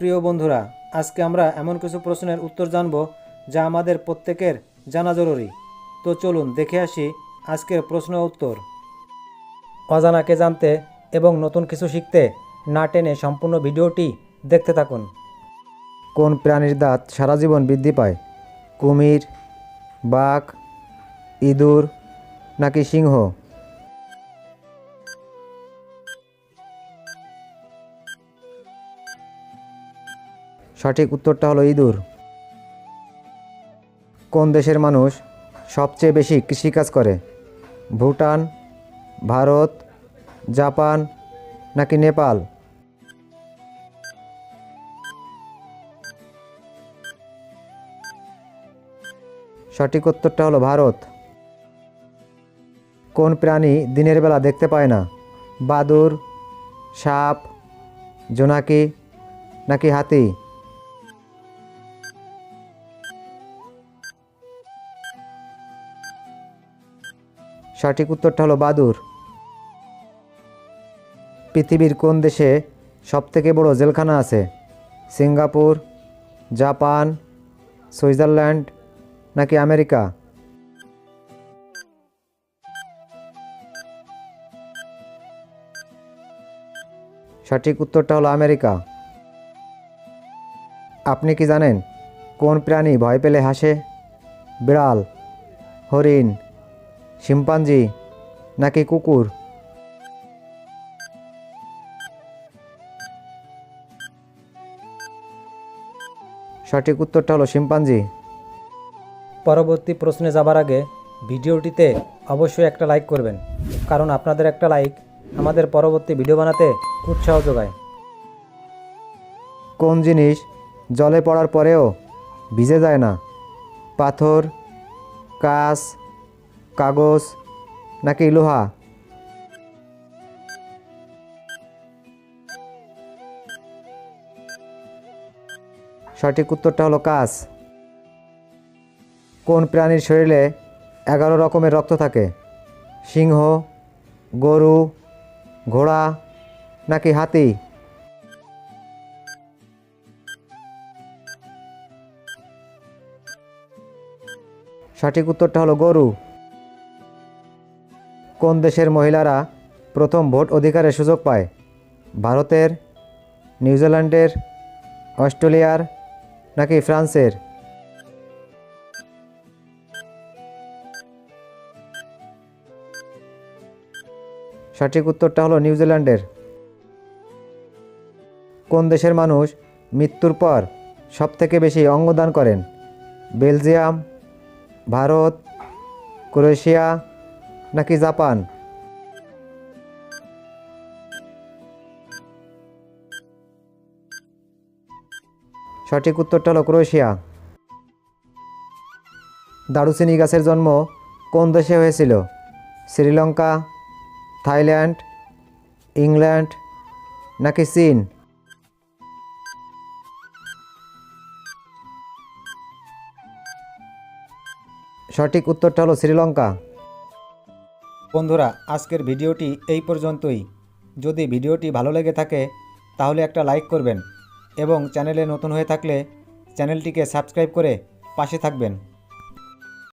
প্রিয় বন্ধুরা, আজকে আমরা এমন কিছু প্রশ্নের উত্তর জানব যা আমাদের প্রত্যেকের জানা জরুরি। তো চলুন দেখে আসি আজকের প্রশ্ন উত্তর। অজানাকে জানতে এবং নতুন কিছু শিখতে না টেনে সম্পূর্ণ ভিডিওটি দেখতে থাকুন। কোন প্রাণীর দাঁত সারা জীবন বৃদ্ধি পায়? কুমির, বাঘ, ইঁদুর নাকি সিংহ? সঠিক উত্তরটা হলো ইঁদুর। কোন দেশের মানুষ সবচেয়ে বেশি কৃষিকাজ করে? ভুটান, ভারত, জাপান নাকি নেপাল? সঠিক উত্তরটা হলো ভারত। কোন প্রাণী দিনের বেলা দেখতে পায় না? বাদুর, সাপ, জোনাকি নাকি হাতি? সঠিক উত্তরটা হলো বাদুর। পৃথিবীর কোন দেশে সবথেকে বড় জেলখানা আছে? সিঙ্গাপুর, জাপান, সুইজারল্যান্ড নাকি আমেরিকা? সঠিক উত্তরটা হলো আমেরিকা। আপনি কি জানেন কোন প্রাণী ভয় পেলে হাসে? বিড়াল, হরিণ শিম্পাঞ্জি নাকি কুকুর? সঠিক উত্তরটা হলো শিম্পাঞ্জি। পরবর্তী প্রশ্নে যাবার আগে ভিডিওটিতে অবশ্যই একটা লাইক করবেন কারণ আপনাদের একটা লাইক আমাদের পরবর্তী ভিডিও বানাতে উৎসাহ যোগায়। কোন জিনিস জলে পড়ার পরেও ভিজে যায় না? পাথর কাঁচ কাগজ নাকি লোহা? সঠিক উত্তরটা হলো কাঁচ। কোন প্রাণীর শরীরে এগারো রকমের রক্ত থাকে? সিংহ, গরু, ঘোড়া নাকি হাতি? সঠিক উত্তরটা হলো গরু। কোন দেশের মহিলারা প্রথম ভোট অধিকারের সুযোগ পায়? ভারতের, নিউজিল্যান্ডের, অস্ট্রেলিয়ার নাকি ফ্রান্সের? সঠিক উত্তরটা হলো নিউজিল্যান্ডের। কোন দেশের মানুষ মৃত্যুর পর সবথেকে বেশি অঙ্গদান করেন? বেলজিয়াম, ভারত, ক্রোয়েশিয়া নাকি জাপান? সঠিক উত্তরটা হলো ক্রোয়েশিয়া। দারুচিনি গাছের জন্ম কোন দেশে হয়েছিল? শ্রীলঙ্কা, থাইল্যান্ড, ইংল্যান্ড নাকি চীন? সঠিক উত্তরটা হলো শ্রীলঙ্কা। বন্ধুরা, আজকের ভিডিওটি এই পর্যন্তই। যদি ভিডিওটি ভালো লেগে থাকে, তাহলে একটা লাইক করবেন এবং চ্যানেলে নতুন হয়ে থাকলে চ্যানেলটিকে সাবস্ক্রাইব করে পাশে থাকবেন।